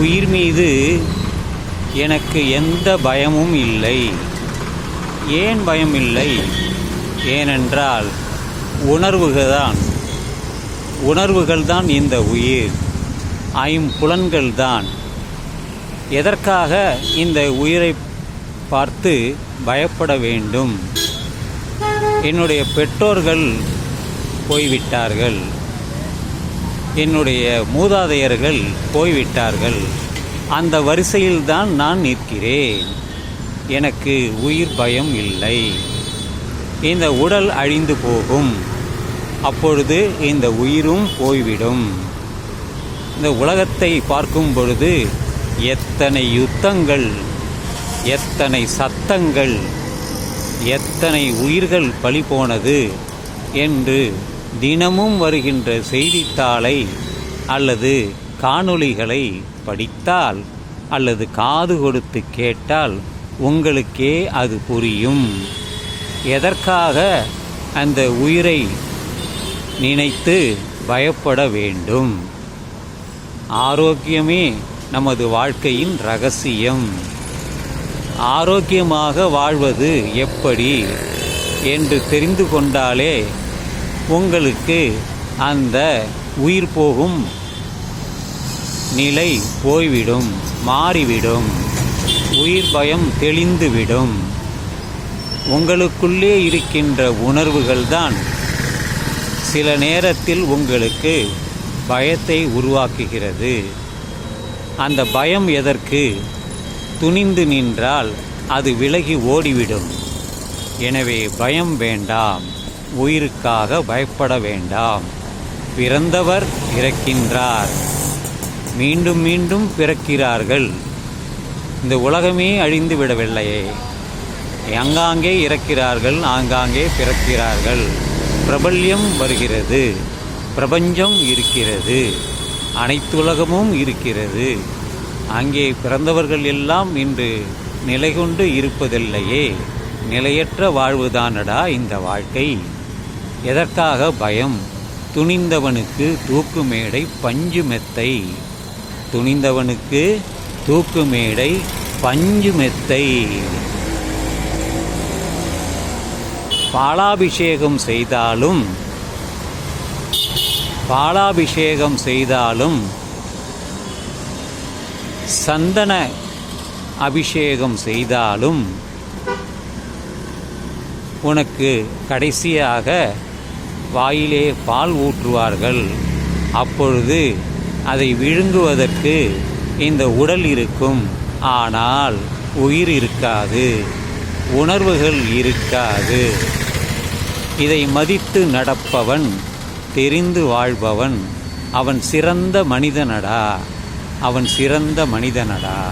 உயிர் மீது எனக்கு எந்த பயமும் இல்லை. ஏன் பயம் இல்லை? ஏனென்றால் உணர்வுகள் உணர்வுகள்தான். உணர்வுகள்தான் இந்த உயிர். ஐம்புலன்கள்தான் எதற்காக இந்த உயிரை பார்த்து பயப்பட வேண்டும்? என்னுடைய பெற்றோர்கள் போய்விட்டார்கள். என்னுடைய மூதாதையர்கள் போய்விட்டார்கள். அந்த வரிசையில்தான் நான் நிற்கிறேன். எனக்கு உயிர் பயம் இல்லை. இந்த உடல் அழிந்து போகும். அப்பொழுது இந்த உயிரும் போய்விடும். இந்த உலகத்தை பார்க்கும் பொழுது எத்தனை யுத்தங்கள் எத்தனை சத்தங்கள் எத்தனை உயிர்கள் பழி போனது என்று தினமும் வருகின்ற செய்தித்தாளை அல்லது காணொளிகளை படித்தால் அல்லது காது கொடுத்து கேட்டால் உங்களுக்கே அது புரியும். எதற்காக அந்த உயிரை நினைத்து பயப்பட வேண்டும்? ஆரோக்கியமே நமது வாழ்க்கையின் ரகசியம். ஆரோக்கியமாக வாழ்வது எப்படி? என்று தெரிந்து கொண்டாலே உங்களுக்கு அந்த உயிர் போகும் நிலை போய்விடும் மாறிவிடும். உயிர் பயம் தெளிந்துவிடும். உங்களுக்குள்ளே இருக்கின்ற உணர்வுகள்தான் சில நேரத்தில் உங்களுக்கு பயத்தை உருவாக்குகிறது. அந்த பயம் எதற்கு? துணிந்து நின்றால் அது விலகி ஓடிவிடும். எனவே பயம் வேண்டாம். உயிருக்காக பயப்பட வேண்டாம். பிறந்தவர் இறக்கின்றார் மீண்டும் மீண்டும் பிறக்கிறார்கள். இந்த உலகமே அழிந்து விடவில்லையே. அங்காங்கே இறக்கிறார்கள் ஆங்காங்கே பிறக்கிறார்கள். பிரபல்யம் வருகிறது. பிரபஞ்சம் இருக்கிறது. அனைத்துலகமும் இருக்கிறது. அங்கே பிறந்தவர்கள் எல்லாம் இன்று நிலை கொண்டு இருப்பதில்லையே. நிலையற்ற வாழ்வுதானடா இந்த வாழ்க்கை? எதற்காக பயம்? துணிந்தவனுக்கு தூக்கு மேடை பஞ்சு மெத்தை துணிந்தவனுக்கு தூக்கு மேடை பஞ்சு மெத்தை பாலாபிஷேகம் செய்தாலும் பாலாபிஷேகம் செய்தாலும் சந்தன அபிஷேகம் செய்தாலும் உனக்கு கடைசியாக வாயிலே பால் ஊற்றுவார்கள். அப்பொழுது அதை விழுங்குவதற்கு இந்த உடல் இருக்கும். ஆனால் உயிர் இருக்காது. உணர்வுகள் இருக்காது. இதை மதித்து நடப்பவன் தெரிந்து வாழ்பவன் அவன் சிறந்த மனிதனடா. அவன் சிறந்த மனிதனடா.